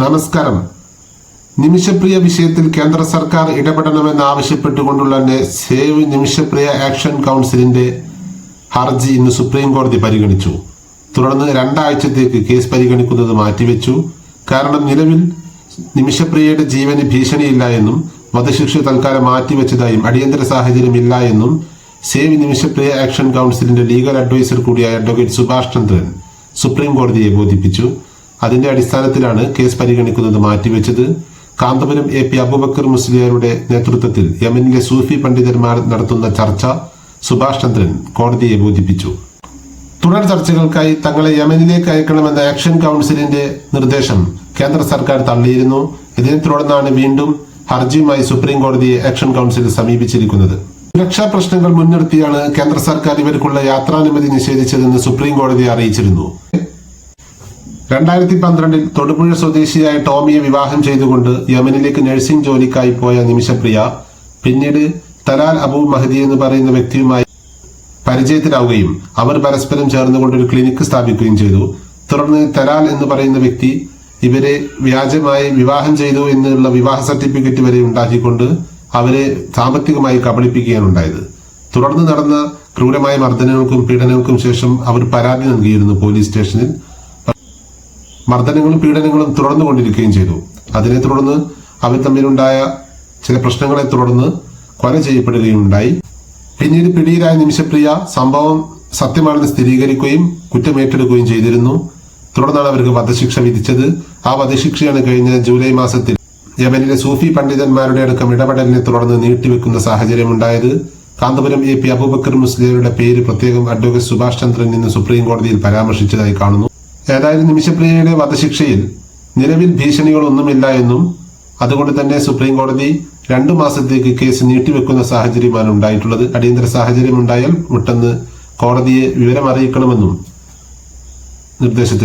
നമസ്കാരം. നിമിഷപ്രിയ വിഷയത്തിൽ കേന്ദ്ര സർക്കാർ ഇടപെടണമെന്ന് ആവശ്യപ്പെട്ടുകൊണ്ടുള്ള സേവ് നിമിഷപ്രിയ ആക്ഷൻ കൗൺസിലിന്റെ ഹർജി ഇന്ന് സുപ്രീം കോടതി പരിഗണിച്ചു. തുടർന്ന് രണ്ടാഴ്ചത്തേക്ക് കേസ് പരിഗണിക്കുന്നത് മാറ്റിവെച്ചു. കാരണം നിലവിൽ നിമിഷപ്രിയയുടെ ജീവന് ഭീഷണിയില്ല എന്നും വധശിക്ഷ തൽക്കാലം മാറ്റിവെച്ചതായും അടിയന്തര സാഹചര്യമില്ല എന്നും സേവ് നിമിഷപ്രിയ ആക്ഷൻ കൗൺസിലിന്റെ ലീഗൽ അഡ്വൈസർ കൂടിയായ അഡ്വക്കേറ്റ് സുഭാഷ് ചന്ദ്രൻ സുപ്രീം കോടതിയെ ബോധിപ്പിച്ചു. അതിന്റെ അടിസ്ഥാനത്തിലാണ് കേസ് പരിഗണിക്കുന്നത് മാറ്റിവെച്ചത്. കാന്തപുരം എ പി അബൂബക്കർ മുസ്ലിയാരുടെ നേതൃത്വത്തിൽ യമനിലെ സൂഫി പണ്ഡിതന്മാർ നടത്തുന്ന ചർച്ച സുഭാഷ് ചന്ദ്രൻ കോടതിയെ ബോധിപ്പിച്ചു. തുടർ ചർച്ചകൾക്കായി തങ്ങളെ യമനിലേക്ക് അയക്കണമെന്ന ആക്ഷൻ കൗൺസിലിന്റെ നിർദ്ദേശം കേന്ദ്ര സർക്കാർ തള്ളിയിരുന്നു. ഇതിനെ തുടർന്നാണ് വീണ്ടും ഹർജിയുമായി സുപ്രീം കോടതിയെ ആക്ഷൻ കൗൺസിൽ സമീപിച്ചിരിക്കുന്നത്. സുരക്ഷാ പ്രശ്നങ്ങൾ മുൻനിർത്തിയാണ് കേന്ദ്ര സർക്കാർ ഇവർക്കുള്ള യാത്രാനുമതി നിഷേധിച്ചതെന്ന് സുപ്രീം കോടതി അറിയിച്ചിരുന്നു. രണ്ടായിരത്തി പന്ത്രണ്ടിൽ തൊടുപുഴ സ്വദേശിയായ ടോമിയെ വിവാഹം ചെയ്തുകൊണ്ട് യമനിലേക്ക് നഴ്സിംഗ് ജോലിക്കായി പോയ നിമിഷപ്രിയ പിന്നീട് തലാൽ അബു മഹദി എന്ന് പറയുന്ന വ്യക്തിയുമായി പരിചയത്തിലാവുകയും അവർ പരസ്പരം ചേർന്നുകൊണ്ട് ഒരു ക്ലിനിക്ക് സ്ഥാപിക്കുകയും ചെയ്തു. തുടർന്ന് തലാൽ എന്ന് പറയുന്ന വ്യക്തി ഇവരെ വ്യാജമായി വിവാഹം ചെയ്തു എന്നുള്ള വിവാഹ സർട്ടിഫിക്കറ്റ് വരെ ഉണ്ടാക്കിക്കൊണ്ട് അവരെ സാമ്പത്തികമായി കബളിപ്പിക്കുകയാണ് ഉണ്ടായത് തുടർന്ന് നടന്ന ക്രൂരമായ മർദ്ദനങ്ങൾക്കും പീഡനങ്ങൾക്കും ശേഷം അവർ പരാതി നൽകിയിരുന്നു പോലീസ് സ്റ്റേഷനിൽ. മർദ്ദനങ്ങളും പീഡനങ്ങളും തുടർന്നു കൊണ്ടിരിക്കുകയും ചെയ്തു. അതിനെ തുടർന്ന് അവർ തമ്മിലുണ്ടായ ചില പ്രശ്നങ്ങളെ തുടർന്ന് കൊല ചെയ്യപ്പെടുകയും ഉണ്ടായി പിന്നീട് പിടിയിലായ നിമിഷപ്രിയ സംഭവം സത്യമാണെന്ന് സ്ഥിരീകരിക്കുകയും കുറ്റമേറ്റെടുക്കുകയും ചെയ്തിരുന്നു. തുടർന്നാണ് അവർക്ക് വധശിക്ഷ വിധിച്ചത്. ആ വധശിക്ഷയാണ് കഴിഞ്ഞ ജൂലൈ മാസത്തിൽ യമനിലെ സൂഫി പണ്ഡിതന്മാരുടെ അടക്കം ഇടപെടലിനെ തുടർന്ന് നീട്ടിവെക്കുന്ന സാഹചര്യമുണ്ടായത്. കാന്തപുരം എ പി അബൂബക്കർ മുസ്ലിയുടെ പേര് പ്രത്യേകം അഡ്വക്കേറ്റ് സുഭാഷ് ചന്ദ്രൻ ഇന്ന് സുപ്രീം കോടതിയിൽ പരാമർശിച്ചതായി കാണുന്നു. ഏതായാലും നിമിഷപ്രിയയുടെ വധശിക്ഷയിൽ നിലവിൽ ഭീഷണികളൊന്നുമില്ല എന്നും അതുകൊണ്ട് തന്നെ സുപ്രീം കോടതി രണ്ടു മാസത്തേക്ക് കേസ് നീട്ടിവെക്കുന്ന സാഹചര്യമാണ് ഉണ്ടായിട്ടുള്ളത്. അടിയന്തര സാഹചര്യം ഉണ്ടായാൽ പെട്ടെന്ന് കോടതിയെ വിവരമറിയിക്കണമെന്നും നിർദ്ദേശത്തിൽ